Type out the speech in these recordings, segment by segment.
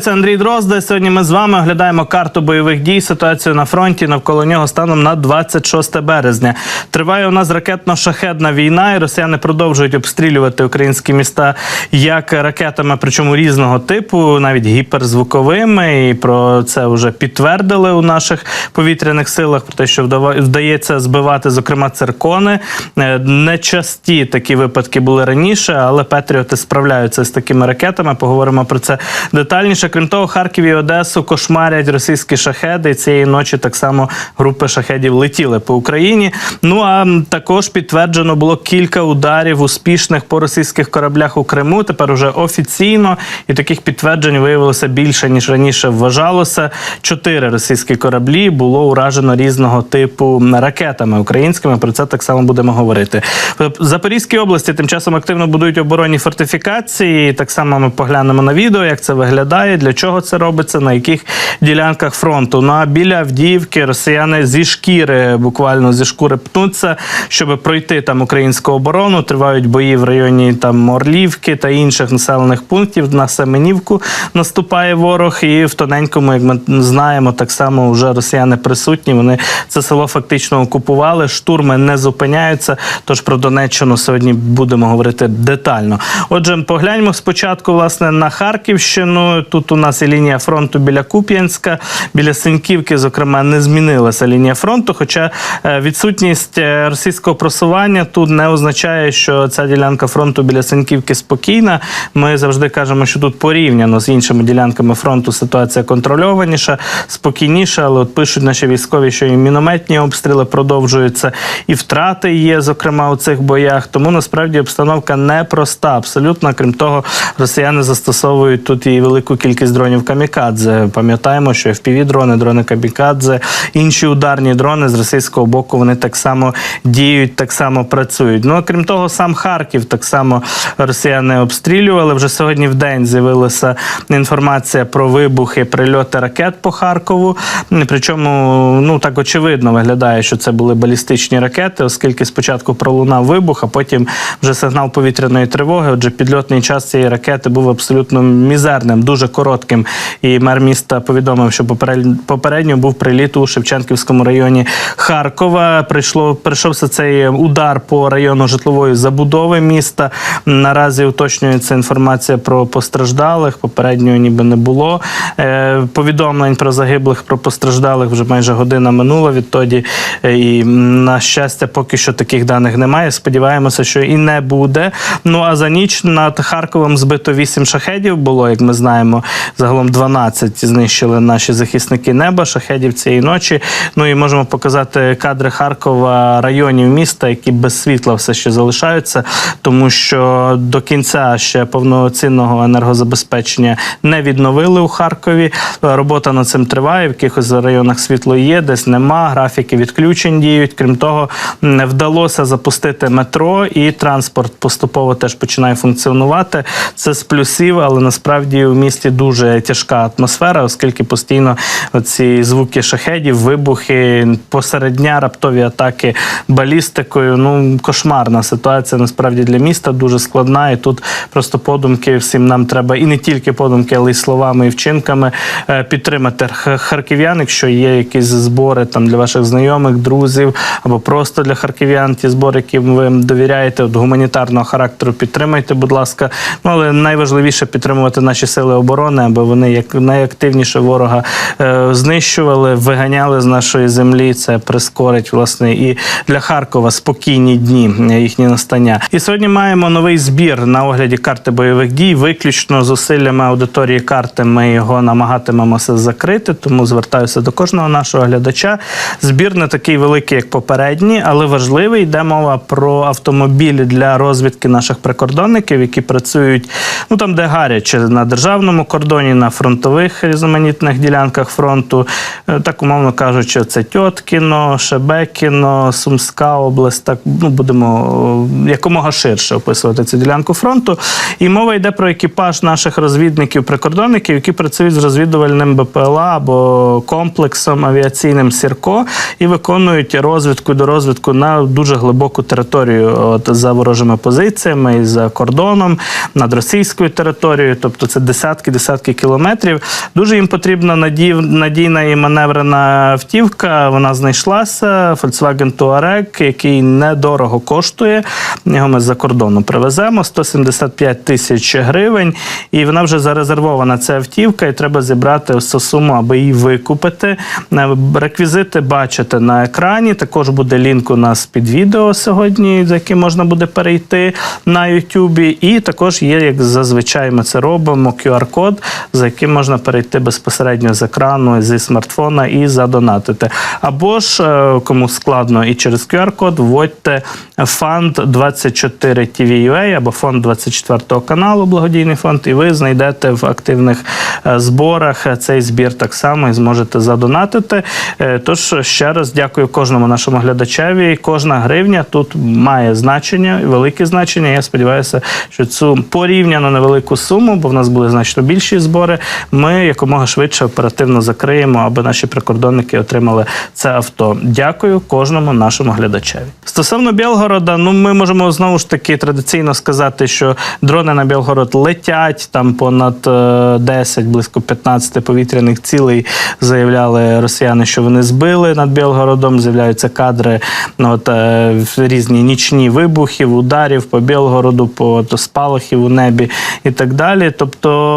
Це Андрій Дрозда. Сьогодні ми з вами оглядаємо карту бойових дій, ситуацію на фронті навколо нього станом на 26 березня. Триває у нас ракетно-шахедна війна, і росіяни продовжують обстрілювати українські міста як ракетами, причому різного типу, навіть гіперзвуковими. І про це вже підтвердили у наших повітряних силах. Про те, що вдається збивати, зокрема, циркони. Е, Нечасті такі випадки були раніше, але Петріоти справляються з такими ракетами. Поговоримо про це детальніше. Крім того, Харків і Одесу кошмарять російські шахеди. Цієї ночі так само групи шахедів летіли по Україні. Ну а також підтверджено було кілька ударів успішних по російських кораблях у Криму. Тепер уже офіційно, і таких підтверджень виявилося більше ніж раніше вважалося. Чотири російські кораблі було уражено різного типу ракетами українськими. Про це так само будемо говорити. В Запорізькій області тим часом активно будують оборонні фортифікації. Так само ми поглянемо на відео, як це виглядає, для чого це робиться, на яких ділянках фронту. Ну а біля Авдіївки росіяни зі шкіри, буквально зі шкури пнуться, щоб пройти там українську оборону. Тривають бої в районі там Орлівки та інших населених пунктів. На Семенівку наступає ворог, і в тоненькому, як ми знаємо, так само вже росіяни присутні. Вони це село фактично окупували. Штурми не зупиняються. Тож про Донеччину сьогодні будемо говорити детально. Отже, погляньмо спочатку власне на Харківщину. Тут у нас і лінія фронту біля Куп'янська, біля Синьківки, зокрема, не змінилася лінія фронту. Хоча е, відсутність е, російського просування тут не означає, що ця ділянка фронту біля Синьківки спокійна. Ми завжди кажемо, що тут порівняно з іншими ділянками фронту ситуація контрольованіша, спокійніша. Але от пишуть наші військові, що і мінометні обстріли продовжуються, і втрати є, зокрема у цих боях. Тому насправді обстановка непроста. Абсолютно, крім того, росіяни застосовують тут і велику кількість дронів камікадзе. Пам'ятаємо, що fpv дрони, дрони камікадзе, інші ударні дрони з російського боку вони так само діють, так само працюють. Ну крім того, сам Харків так само росіяни обстрілювали. Вже сьогодні в день з'явилася інформація про вибухи, прильоти ракет по Харкову. Причому ну так очевидно виглядає, що це були балістичні ракети, оскільки спочатку пролунав вибух, а потім вже сигнал повітряної тривоги. Отже, підльотний час цієї ракети був абсолютно мізерним, дуже коротким. І мер міста повідомив, що попередньо був приліт у Шевченківському районі Харкова. Прийшло прийшовся цей удар по району житлової забудови міста. Наразі уточнюється інформація про постраждалих. Попередньо ніби не було е, повідомлень про загиблих, про постраждалих вже майже година минула відтоді. Е, І на щастя, поки що таких даних немає. Сподіваємося, що і не буде. Ну а за ніч над Харковом збито 8 шахедів було, як ми знаємо. Загалом 12 знищили наші захисники неба шахедів цієї ночі. Ну і можемо показати кадри Харкова, районів міста, які без світла все ще залишаються, тому що до кінця ще повноцінного енергозабезпечення не відновили у Харкові. Робота над цим триває. В якихось районах світло є, десь нема. Графіки відключень діють. Крім того, не вдалося запустити метро, і транспорт поступово теж починає функціонувати. Це з плюсів, але насправді у місті дуже тяжка атмосфера, оскільки постійно ці звуки шахедів, вибухи, посеред дня раптові атаки балістикою. Ну кошмарна ситуація насправді для міста дуже складна. І тут просто подумки всім нам треба і не тільки подумки, але й словами і вчинками е, підтримати харків'ян, якщо є якісь збори там для ваших знайомих, друзів або просто для харків'ян, ті збори, яким ви довіряєте от гуманітарного характеру, підтримайте, будь ласка. Ну але найважливіше підтримувати наші сили оборони, аби вони як найактивніше ворога е, знищували, виганяли з нашої землі. Це прискорить власне і для Харкова спокійні дні е, їхні настання. І сьогодні маємо новий збір на огляді карти бойових дій. Виключно зусиллями аудиторії карти. Ми його намагатимемося закрити, тому звертаюся до кожного нашого глядача. Збір не такий великий, як попередній, але важливий. Йде мова про автомобілі для розвідки наших прикордонників, які працюють ну там, де гаряче на державному кордоні, на фронтових різноманітних ділянках фронту. Е, Так умовно кажучи, це Тьоткіно, Шебекіно, Сумська область. Так ну будемо е, якомога ширше описувати цю ділянку фронту. І мова йде про екіпаж наших розвідників-прикордонників, які працюють з розвідувальним БПЛА або комплексом авіаційним Сірко і виконують розвідку до розвідку на дуже глибоку територію от, за ворожими позиціями і за кордоном над російською територією. Тобто це десятки-десятки кілометрів. Дуже їм потрібна надій, надійна і маневрена автівка. Вона знайшлася. Volkswagen Touareg, який недорого коштує. Його ми з-за кордону привеземо 175 тисяч гривень. І вона вже зарезервована. Ця автівка, і треба зібрати ось цю суму, аби її викупити. Е, Реквізити бачите на екрані. Також буде лінк у нас під відео сьогодні, за яким можна буде перейти на Ютубі. І також є, як зазвичай ми це робимо, QR-код, за яким можна перейти безпосередньо з екрану зі смартфона і задонатити. Або ж е, кому складно і через QR-код, вводьте фонд 24 TV.ua або фонд 24 каналу, благодійний фонд, і ви знайдете в активних е, зборах е, цей збір так само і зможете задонатити. Тож ще раз дякую кожному нашому глядачеві. Кожна гривня тут має значення, велике значення. Я сподіваюся, що цю порівняно невелику суму, бо в нас були значно більші збори. Ми якомога швидше оперативно закриємо, аби наші прикордонники отримали це авто. Дякую кожному нашому глядачеві. Стосовно Білгорода, ну ми можемо знову ж таки традиційно сказати, що дрони на Білгород летять там понад е, 10, близько 15 повітряних цілей. Заявляли росіяни, що вони збили над Білгородом. З'являються кадри ну, от, е, різні нічні вибухів, ударів по Білгороду, по то, спалахів у небі і так далі. Тобто,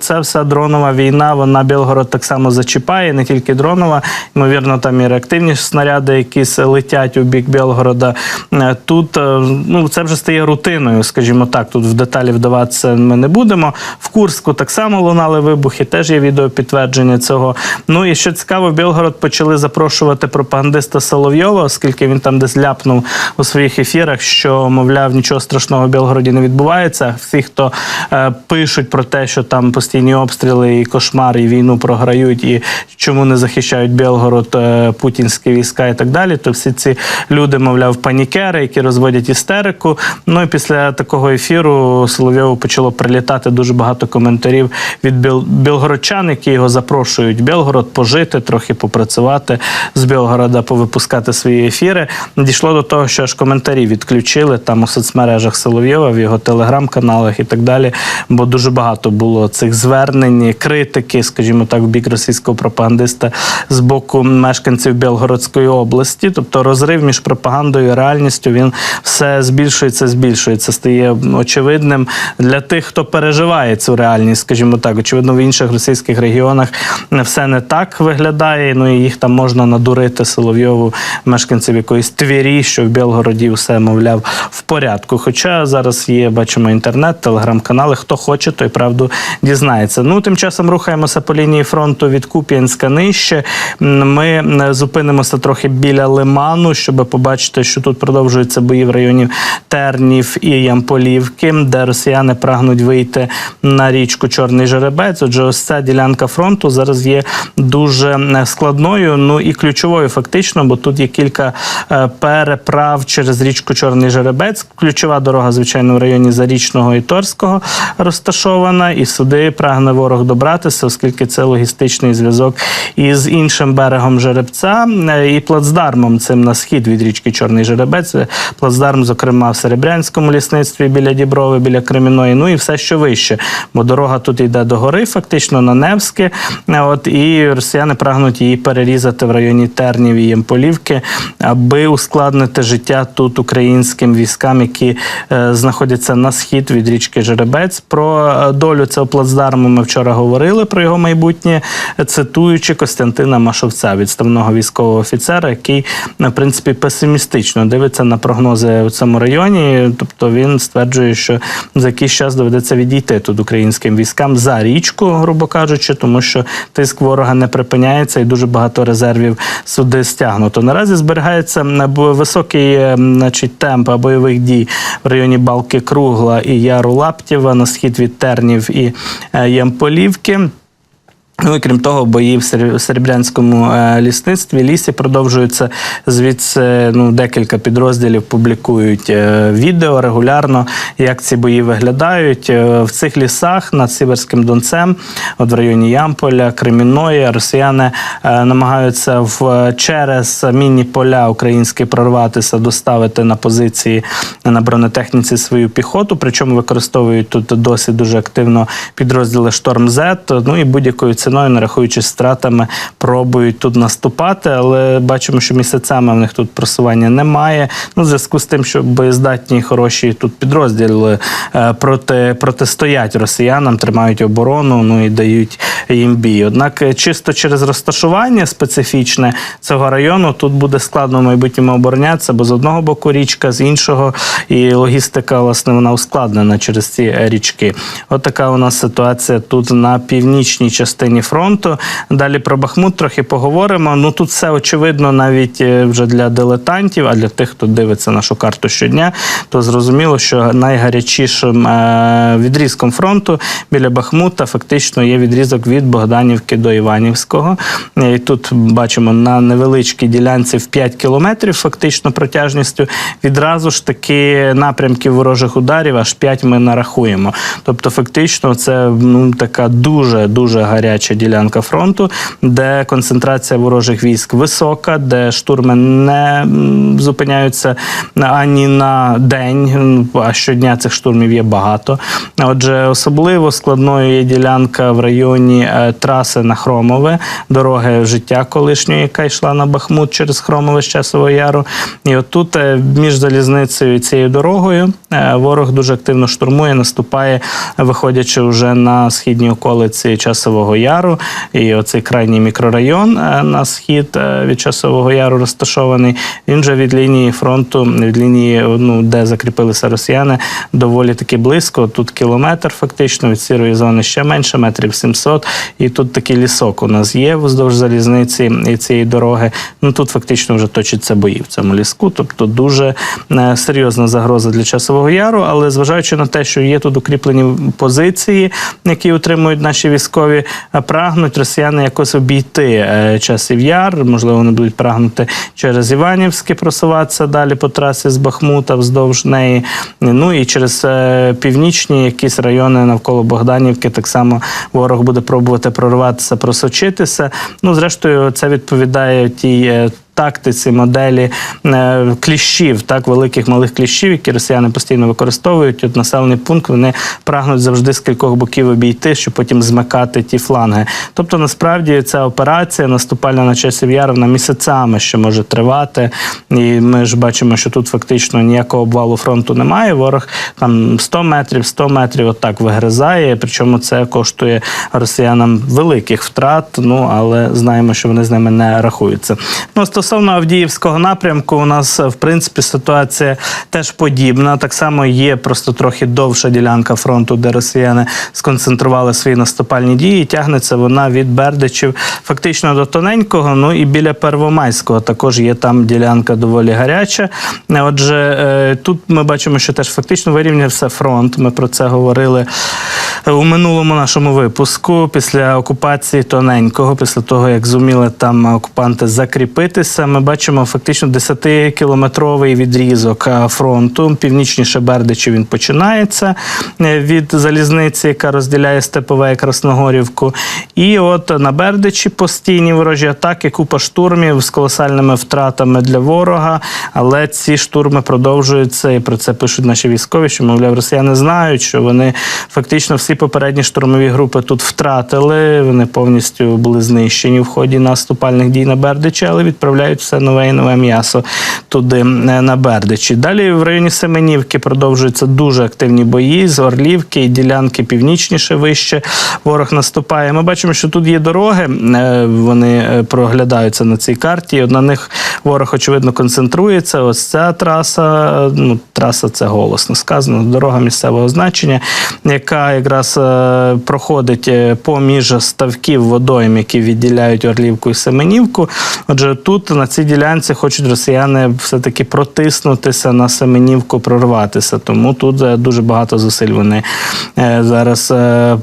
це вся дронова війна, вона Білгород так само зачіпає, не тільки дронова, ймовірно, там і реактивні снаряди, якісь летять у бік Білгорода. Е, Тут е, ну, це вже стає рутиною, скажімо так. Тут в деталі вдаватися ми не будемо. В Курську так само лунали вибухи, теж є відео підтвердження цього. Ну і що цікаво, в Білгород почали запрошувати пропагандиста Соловйова, оскільки він там десь ляпнув у своїх ефірах, що мовляв нічого страшного в Білгороді не відбувається. Всі, хто е, пишуть про те, що там постійні обстріли і кошмар, і війну програють, і чому не захищають Білгород е, путінські війська і так далі, то всі ці люди, мовляв, панікери, які розводять істерику. Ну і після такого ефіру Соловйову почало прилітати дуже багато коментарів від біл- білгородчан, які його запрошують в Білгород пожити, трохи попрацювати з Білгорода, повипускати свої ефіри. Дійшло до того, що аж коментарі відключили там у соцмережах Соловйова, в його телеграм-каналах і так далі. Бо дуже багато було цих звернень, критики, скажімо так, в бік російського пропагандиста з боку мешканців Білгородської області. Тобто розрив між пропагандою і реальністю він все збільшується, збільшується, стає очевидним для тих, хто переживає цю реальність, скажімо так. Очевидно, в інших російських регіонах все не так виглядає. Ну і їх там можна надурити Соловйову, мешканців якоїсь твірі, що в Білгороді все, мовляв, в порядку. Хоча зараз є, бачимо, інтернет, телеграм-канали. Хто хоче, той правду дізнається. Ну, тим часом рухаємося по лінії фронту від Куп'янська нижче. Ми зупинимося трохи біля Лиману, щоб побачити, що тут продовжуються бої в районі Тернів і Ямполівки, де росіяни прагнуть вийти на річку Чорний Жеребець. Отже, ось ця ділянка фронту зараз є дуже е, складною, ну і ключовою фактично, бо тут є кілька е, переправ через річку Чорний Жеребець. Ключова дорога, звичайно, в районі Зарічного і Торського розташована, і сюди прагне ворог добратися, оскільки це логістичний зв'язок із іншим берегом Жеребця е, і плацдармом цим на схід від річки Чорний Жеребець. Плацдарм, зокрема, в Серебрянському лісництві біля Діброви, біля Креміної, ну і все, що вище. Бо дорога тут йде до гори, фактично на Невське. Е, От і росіяни прагнуть її перерізати в районі Тернів і Ємполівки, аби ускладнити життя тут українським військам, які е, знаходяться на схід від річки Жеребець. Про е, долю цього плацдарму ми вчора говорили про його майбутнє, е, цитуючи Костянтина Машовця, відставного військового офіцера, який е, в принципі песимістично дивиться на прогнози у цьому районі. Тобто він стверджує, що за якийсь час доведеться відійти тут українським військам за річку, грубо кажучи, тому що тиск ворога не припиняється і дуже багато резервів сюди стягнуто. Наразі зберігається м, високий е, значить, темп бойових дій в районі Балки Кругла і Яру Лаптєва на схід від Тернів і е, Ямполівки. Ну і крім того, бої в Сер- Серебрянському е, лісництві лісі продовжуються. Звідси ну, декілька підрозділів публікують е, відео регулярно, як ці бої виглядають. Е, В цих лісах над Сіверським Донцем, от в районі Ямполя, Кремінної, росіяни намагаються в, через мінні поля українські прорватися, доставити на позиції на бронетехніці свою піхоту. Причому використовують тут досі дуже активно підрозділи Шторм Z. Ну і будь-якою ціною, не рахуючись стратами, пробують тут наступати, але бачимо, що місяцями в них тут просування немає. Ну, в зв'язку з тим, що боєздатні хороші тут підрозділи е, проти, протистоять росіянам, тримають оборону, ну і дають їм бій. Однак, е, чисто через розташування специфічне цього району тут буде складно в майбутньому оборонятися, бо з одного боку річка, з іншого, і логістика, власне, вона ускладнена через ці е, річки. От у нас ситуація тут на північній частині фронту. Далі про Бахмут трохи поговоримо. Ну тут все очевидно, навіть е, вже для дилетантів, а для тих, хто дивиться нашу карту щодня, то зрозуміло, що найгарячішим е, відрізком фронту біля Бахмута фактично є відрізок від Богданівки до Іванівського. Е, І тут бачимо на невеличкій ділянці в 5 кілометрів, фактично протяжністю. Відразу ж таки напрямків ворожих ударів аж 5 ми нарахуємо. Тобто, фактично, це ну така дуже дуже гаряча ділянка фронту, де концентрація ворожих військ висока, де штурми не зупиняються ані на день, а щодня цих штурмів є багато. Отже, особливо складною є ділянка в районі е, траси на Хромове, дороги життя колишньої, яка йшла на Бахмут через Хромове з Часового Яру. І отут е, між залізницею і цією дорогою е, ворог дуже активно штурмує, наступає, виходячи вже на східні околиці Часового Яру. І оцей крайній мікрорайон е, на схід е, від Часового Яру розташований. Він же від лінії фронту, від лінії, ну, де закріпилися росіяни, доволі таки близько. Тут кілометр фактично від сірої зони ще менше, метрів 700. І тут такий лісок у нас є вздовж залізниці і цієї дороги. Ну тут фактично вже точаться бої в цьому ліску. Тобто дуже е, серйозна загроза для часового яру. Але зважаючи на те, що є тут укріплені позиції, які утримують наші військові, е, прагнуть росіяни якось обійти е, часів яр. Можливо, вони будуть прагнути через Іванівське просуватися далі по трасі з Бахмута вздовж неї. Ну і через е, північні якісь райони навколо Богданівки так само ворог буде пробувати прорватися, просочитися. Ну, зрештою, це відповідає тій. Тактиці, моделі е, кліщів, так великих малих кліщів, які росіяни постійно використовують. От населений пункт вони прагнуть завжди з кількох боків обійти, щоб потім змикати ті фланги. Тобто, насправді, ця операція наступальна на часів яр вона місяцями ще може тривати. І ми ж бачимо, що тут фактично ніякого обвалу фронту немає. Ворог там 100 метрів, 100 метрів отак вигризає. Причому це коштує росіянам великих втрат. Ну але знаємо, що вони з ними не рахуються. Ну стосовно Авдіївського напрямку, у нас в принципі ситуація теж подібна. Так само є просто трохи довша ділянка фронту, де росіяни сконцентрували свої наступальні дії. Тягнеться вона від Бердичів фактично до тоненького. Ну і біля Первомайського також є там ділянка доволі гаряча. Отже, е, тут ми бачимо, що теж фактично вирівнявся фронт. Ми про це говорили у минулому нашому випуску. Після окупації тоненького, після того як зуміли там окупанти закріпитися, ми бачимо фактично 10-кілометровий відрізок е, фронту. Північніше Бердичів він починається е, від залізниці, яка розділяє Степове і Красногорівку. І от на Бердичі постійні ворожі атаки, купа штурмів з колосальними втратами для ворога. Але ці штурми продовжуються, і про це пишуть наші військові, що мовляв, росіяни знають, що вони фактично всі попередні штурмові групи тут втратили. Вони повністю були знищені в ході наступальних дій на Бердичі, але відправляють все нове і нове м'ясо туди е, на Бердичі. Далі в районі Семенівки продовжуються дуже активні бої з Орлівки і ділянки північніше вище. Ворог наступає. Ми бачимо, що тут є дороги. е, Вони е, проглядаються на цій карті. На них ворог очевидно концентрується. Ось ця траса. Ну, траса це голосно сказано. Дорога місцевого значення, яка якраз якраз е, проходить е, поміж ставків водойм, які відділяють Орлівку і Семенівку. Отже, тут на цій ділянці хочуть росіяни все-таки протиснутися на Семенівку, прорватися. Тому тут е, дуже багато зусиль вони зараз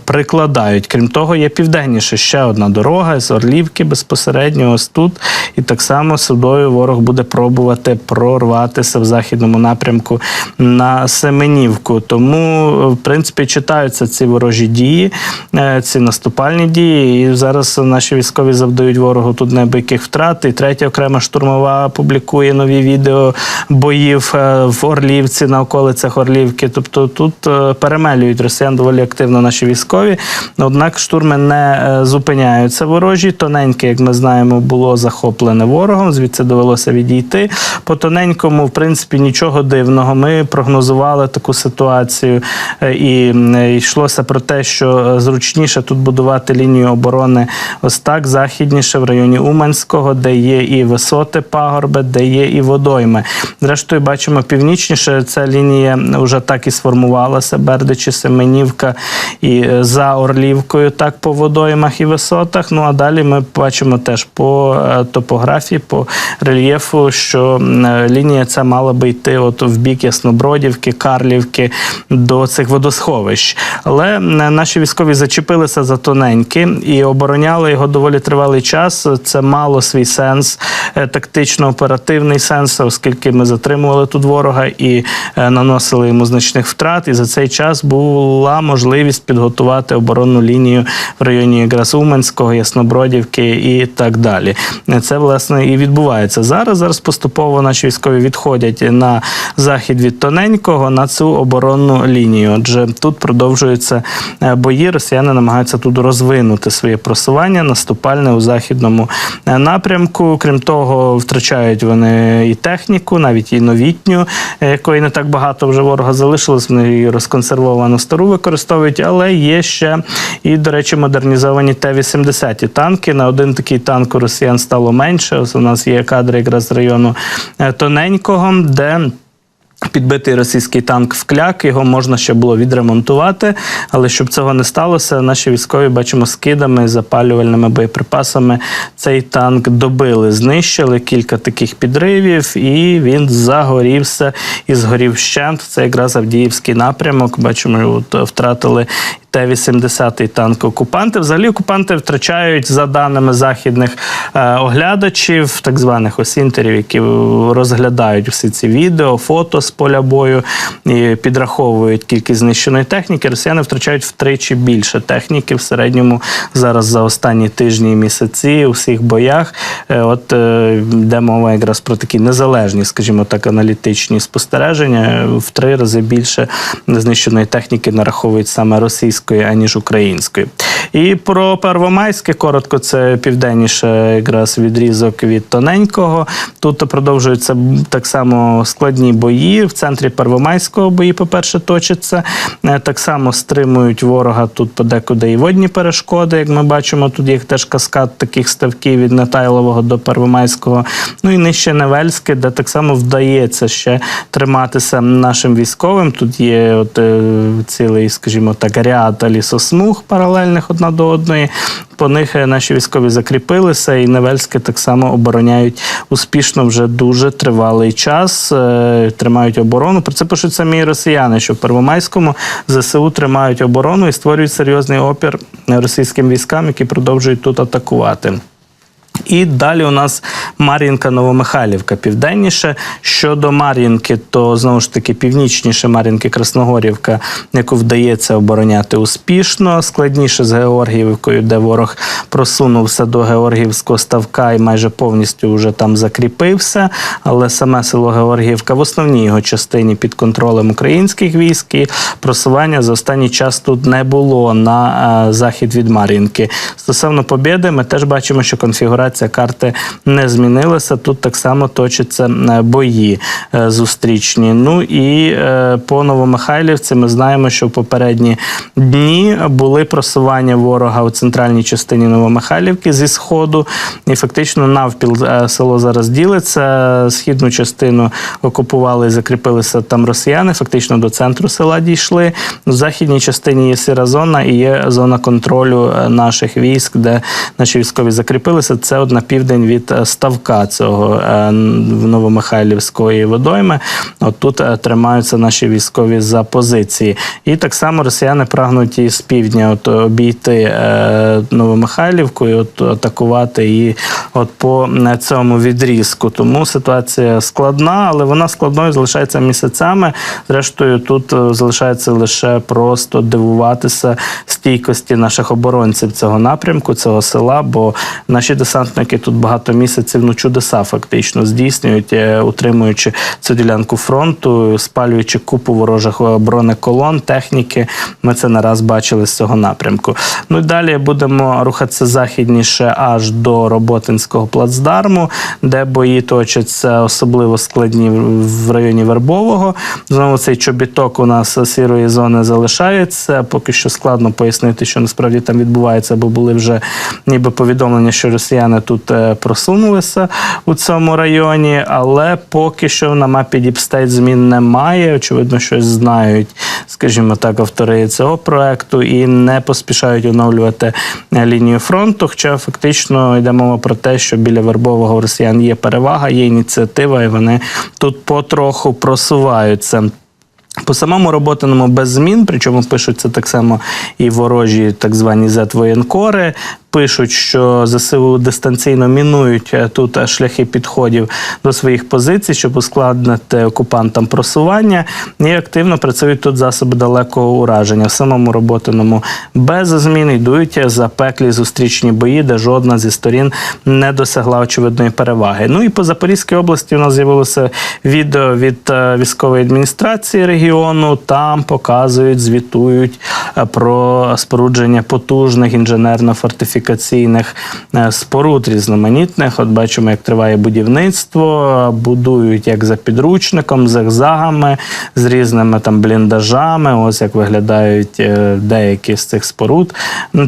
прикладають. Крім того, є південніше ще одна дорога з Орлівки безпосередньо ось тут. І так само судою ворог буде пробувати прорватися в західному напрямку на Семенівку. Тому, в принципі, читаються ці ворожі дії, е, ці наступальні дії. І зараз наші військові завдають ворогу тут неабияких втрат. І третя окрема штурмова публікує нові відео боїв е, в Орлівці на околицях Орлівки. Тобто тут е, перемелюють росіян доволі активно наші військові. Однак штурми не зупиняються ворожі. Тоненьке, як ми знаємо, було захоплене ворогом. Звідси довелося відійти. По тоненькому, в принципі, нічого дивного. Ми прогнозували таку ситуацію і м, йшлося про те, що е, зручніше тут будувати лінію оборони ось так, західніше в районі Уманського, де є і висоти пагорби, де є і водойми. Зрештою, бачимо північніше. Ця лінія вже так і сформувалася. Бердичі, Семенівка і е, за Орлівкою, так по водоймах і висотах. Ну а далі ми бачимо теж по е, топографії, по рельєфу, що лінія ця мала би йти от в бік Яснобродівки, Карлівки до цих водосховищ. Але наші військові зачепилися за тоненькі і обороняли його доволі тривалий час. Це мало свій сенс, е, тактично-оперативний сенс, оскільки ми затримували тут ворога і е, наносили йому значних втрат. І за цей час була можливість підготувати оборонну лінію в районі якраз Уманського, Яснобродівки і так далі. Це власне і відбувається зараз. Зараз поступово наші військові відходять на захід від тоненького на цю оборонну лінію. Отже, тут продовжуються е, бої. Росіяни намагаються тут розвинути своє просування наступальне у західному е, напрямку. Крім того, втрачають вони і техніку, навіть і новітню, е, якої не так багато вже ворога залишилось. Вони її розконсервовану стару використовують, але є ще і, до речі, модернізовані Т-80 танки. На один такий танк у росіян стало менше. Ось у нас є кадри якраз з району Тоненького, де. Підбитий російський танк вкляк, його можна ще було відремонтувати, але щоб цього не сталося, наші військові бачимо скидами, запалювальними боєприпасами. Цей танк добили, знищили кілька таких підривів, і він загорівся і згорів вщент. Це якраз Авдіївський напрямок. Бачимо, от втратили. Т-80 танк окупанти. Взагалі окупанти втрачають за даними західних е, оглядачів, так званих осінтерів, які розглядають всі ці відео, фото з поля бою і підраховують кількість знищеної техніки. Росіяни втрачають втричі більше техніки в середньому зараз за останні тижні і місяці у всіх боях. Е, от е, йде мова якраз про такі незалежні, скажімо так, аналітичні спостереження. В три рази більше знищеної техніки нараховують саме російської, аніж української. І про Первомайське коротко, це південніше якраз відрізок від тоненького. Тут продовжуються так само складні бої. В центрі Первомайського бої, по-перше, точаться. Е, Так само стримують ворога тут подекуди і водні перешкоди. Як ми бачимо, тут є теж каскад таких ставків від Нетайлового до Первомайського. Ну і нижче Невельське, де так само вдається ще триматися нашим військовим. Тут є от, е, цілий, скажімо так, ряд лісосмуг паралельних одна до одної. По них е, наші військові закріпилися, і Невельське так само обороняють успішно вже дуже тривалий час. е, Тримають оборону. Про це пишуть самі росіяни, що в Первомайському ЗСУ тримають оборону і створюють серйозний опір російським військам, які продовжують тут атакувати. І далі у нас Мар'їнка Новомихайлівка південніше. Щодо Мар'їнки, то знову ж таки північніше Мар'їнки Красногорівка, яку вдається обороняти успішно. Складніше з Георгіївкою, де ворог просунувся до Георгіївського ставка і майже повністю вже там закріпився. Але саме село Георгіївка в основній його частині під контролем українських військ. І просування за останній час тут не було на е, захід від Мар'їнки. Стосовно Побєди, ми теж бачимо, що конфігурація ситуація карти не змінилася. Тут так само точаться е, бої е, зустрічні. Ну і е, по Новомихайлівці ми знаємо, що в попередні дні були просування ворога у центральній частині Новомихайлівки зі сходу, і фактично навпіл село зараз ділиться. Східну частину окупували закріпилися там росіяни. Фактично до центру села дійшли. В західній частині є сіра зона і є зона контролю наших військ, де наші військові закріпилися. Це от на південь від е, ставка цього е, Новомихайлівської водойми. От тут е, тримаються наші військові за позиції. І так само росіяни прагнуть із півдня от обійти Новомихайлівку і от атакувати її от по цьому відрізку. Тому ситуація складна, але вона складною залишається місяцями. Зрештою, тут залишається лише просто дивуватися стійкості наших оборонців цього напрямку, цього села. Бо наші десантники тут багато місяців ну чудеса фактично здійснюють, е, утримуючи цю ділянку фронту, спалюючи купу ворожих бронеколон, техніки. Ми це не раз бачили з цього напрямку. Ну і далі будемо рухатися західніше аж до Роботинського плацдарму, де бої точаться особливо складні в районі Вербового. Знову цей чобіток у нас сірої зони залишається. Поки що складно пояснити, що насправді там відбувається, бо були вже ніби повідомлення, що росіяни тут е, просунулися у цьому районі, але поки що на мапі Діпстейт змін немає. Очевидно, щось знають, скажімо так, автори цього проекту і не поспішають оновлювати е, лінію фронту. Хоча фактично йде мова про те, що біля Вербового росіян є перевага, є ініціатива, і вони тут потроху просуваються. По самому роботаному без змін, причому пишуться так само і ворожі так звані Z-воєнкори. Пишуть, що ЗСУ дистанційно мінують е, тут е, шляхи підходів до своїх позицій, щоб ускладнити окупантам просування, і активно працюють тут засоби далекого ураження. В самому роботаному без змін йдуть запеклі зустрічні бої, де жодна зі сторін не досягла очевидної переваги. Ну і по Запорізькій області у нас з'явилося відео від е, військової адміністрації регіону. Там показують, звітують е, про спорудження потужних інженерно-фортифікаційних е, споруд різноманітних. От бачимо, як триває будівництво, будують як за підручником, зигзагами, з різними там бліндажами. Ось як виглядають е, деякі з цих споруд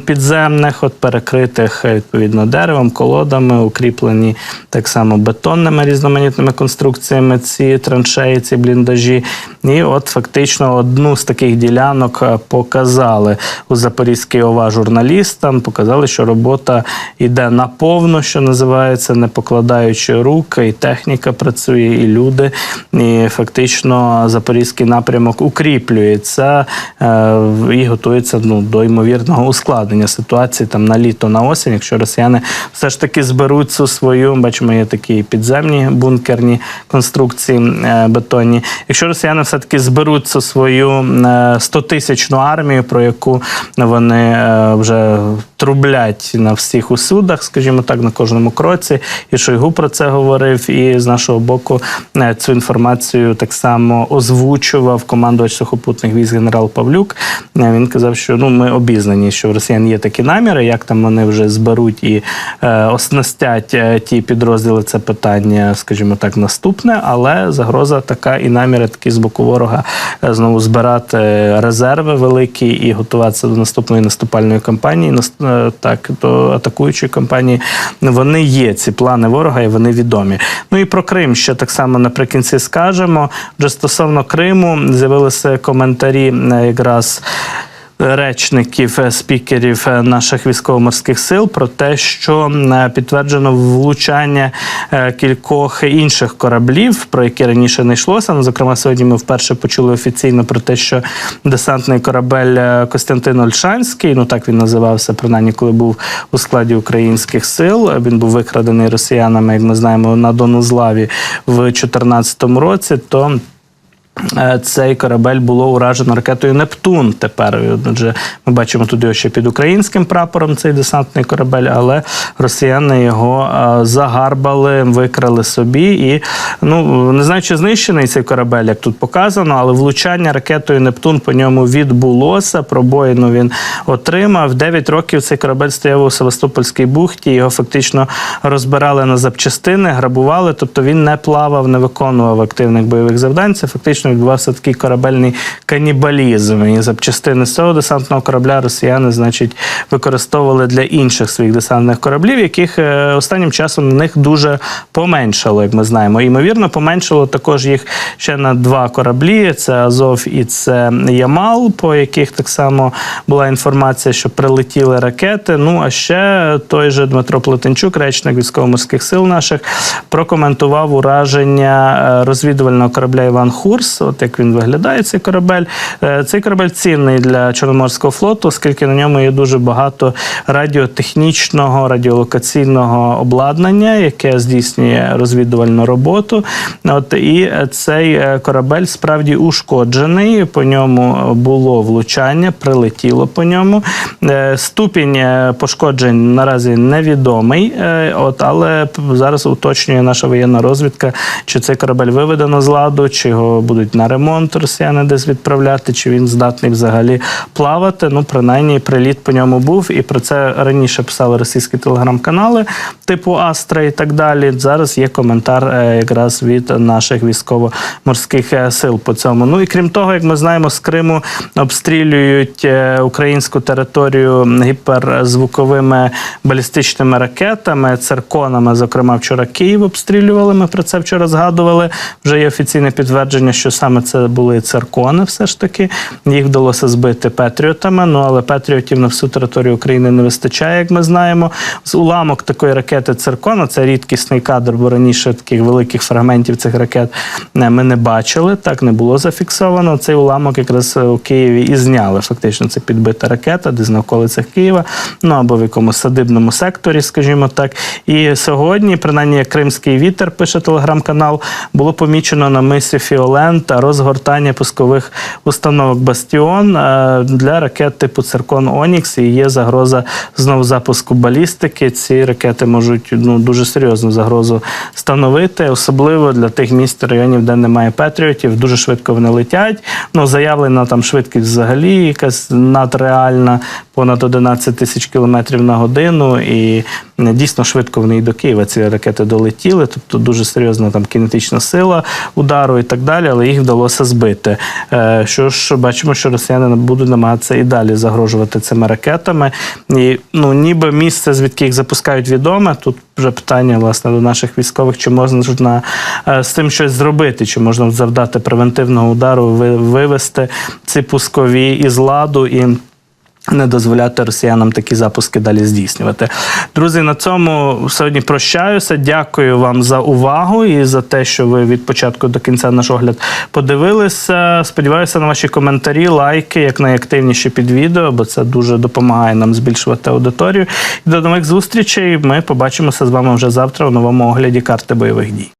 підземних, от перекритих відповідно деревом, колодами, укріплені так само бетонними різноманітними конструкціями. Ці траншеї, ці бліндажі. І от фактично одну з таких ділянок е, показали у Запорізькій ОВА журналістам. Показали, що робота йде наповно, що називається, не покладаючи рук, і техніка працює, і люди. І фактично запорізький напрямок укріплюється е, і готується ну, до ймовірного ускладнення ситуації там на літо, на осінь, якщо росіяни все ж таки зберуть цю свою, бачимо, є такі підземні бункерні конструкції е, бетонні. Якщо росіяни все-таки зберуть цю свою е, 100-тисячну армію, про яку вони е, вже трублять на всіх усюдах, скажімо так, на кожному кроці. І Шойгу про це говорив. І з нашого боку е, цю інформацію так само озвучував командувач сухопутних військ генерал Павлюк. Е, Він казав, що ну ми обізнані, що в росіян є такі наміри, як там вони вже зберуть і е, оснастять е, ті підрозділи. Це питання, скажімо так, наступне, але загроза така і наміри такі з боку ворога е, знову збирати резерви великі і готуватися до наступної наступальної кампанії, е, так до атакуючої кампанії. Вони є ці плани ворога, і вони відомі. Ну і про Крим ще так само наприкінці скажемо. Вже стосовно Криму з'явилися коментарі е, якраз речників, е, спікерів е, наших військово-морських сил про те, що е, підтверджено влучання кількох інших кораблів, про які раніше не йшлося. Ну, зокрема, сьогодні ми вперше почули офіційно про те, що десантний корабель Костянтин Ольшанський, ну так він називався, принаймні, коли був у складі українських сил. Він був викрадений росіянами, як ми знаємо, на Донузлаві в 2014 році. То Цей корабель було уражено ракетою Нептун. Тепер отже, ми бачимо його ще під українським прапором. Цей десантний корабель, але росіяни його е, загарбали, викрали собі. І ну не знаю, чи знищений цей корабель, як тут показано, але влучання ракетою Нептун по ньому відбулося. Пробоїну він отримав. Дев'ять років цей корабель стояв у Севастопольській бухті. Його фактично розбирали на запчастини, грабували. Тобто він не плавав, не виконував активних бойових завдань. Це фактично відбувався такий корабельний канібалізм. І запчастини з цього десантного корабля росіяни, значить, використовували для інших своїх десантних кораблів, яких е, останнім часом на них дуже поменшало, як ми знаємо. Ймовірно, поменшало також їх ще на два кораблі: це Азов і це Ямал, по яких так само була інформація, що прилетіли ракети. Ну а ще той же Дмитро Плетенчук, речник військово-морських сил наших, прокоментував ураження е, розвідувального корабля Іван Хурс. От як він виглядає, цей корабель. Е, Цей корабель цінний для Чорноморського флоту, оскільки на ньому є дуже багато радіотехнічного, радіолокаційного обладнання, яке здійснює розвідувальну роботу. От і цей е, корабель справді ушкоджений. По ньому було влучання, прилетіло по ньому. Е, Ступінь пошкоджень наразі невідомий. От, але зараз уточнює наша воєнна розвідка, чи цей корабель виведено з ладу, чи його будуть на ремонт росіяни десь відправляти, чи він здатний взагалі плавати. Ну, принаймні, приліт по ньому був, і про це раніше писали російські телеграм-канали, типу Астра і так далі. Зараз є коментар е, якраз від наших військово-морських е, сил по цьому. Ну і крім того, як ми знаємо, з Криму обстрілюють е, українську територію гіперзвуковими балістичними ракетами, цирконами. Зокрема, вчора Київ обстрілювали. Ми про це вчора згадували. Вже є офіційне підтвердження, що саме це були циркони. Все ж таки їх вдалося збити петріотами. Ну але петріотів на всю територію України не вистачає, як ми знаємо. З уламок такої ракети циркона це рідкісний кадр, бо раніше таких великих фрагментів цих ракет е, ми не бачили. Так не було зафіксовано. Цей уламок якраз у Києві і зняли. Фактично, це підбита ракета, десь на околицях Києва, ну або в якомусь садибному секторі, скажімо так. І сьогодні, принаймні, як Кримський вітер пише телеграм-канал, було помічено на мисі Фіолента розгортання пускових установок Бастіон е, для ракет типу Циркон Онікс. І є загроза знову запуску балістики. Ці ракети можуть ну дуже серйозну загрозу становити, особливо для тих міст районів, де немає патріотів. Дуже швидко вони летять. Ну заявлена там швидкість взагалі якась надреальна, понад 11 тисяч кілометрів на годину. І дійсно швидко вони і до Києва ці ракети долетіли. Тобто дуже серйозна там кінетична сила удару і так далі, але їх вдалося збити. Е, Що ж бачимо, що росіяни будуть намагатися і далі загрожувати цими ракетами. І ну ніби місце, звідки їх запускають, відоме. Тут вже питання власне до наших військових, чи можна е, з цим щось зробити, чи можна завдати превентивного удару, ви- вивести ці пускові із ладу і. Не дозволяти росіянам такі запуски далі здійснювати. Друзі, на цьому сьогодні прощаюся. Дякую вам за увагу і за те, що ви від початку до кінця наш огляд подивилися. Сподіваюся на ваші коментарі, лайки, як найактивніші під відео, бо це дуже допомагає нам збільшувати аудиторію. І до нових зустрічей. Ми побачимося з вами вже завтра у новому огляді карти бойових дій.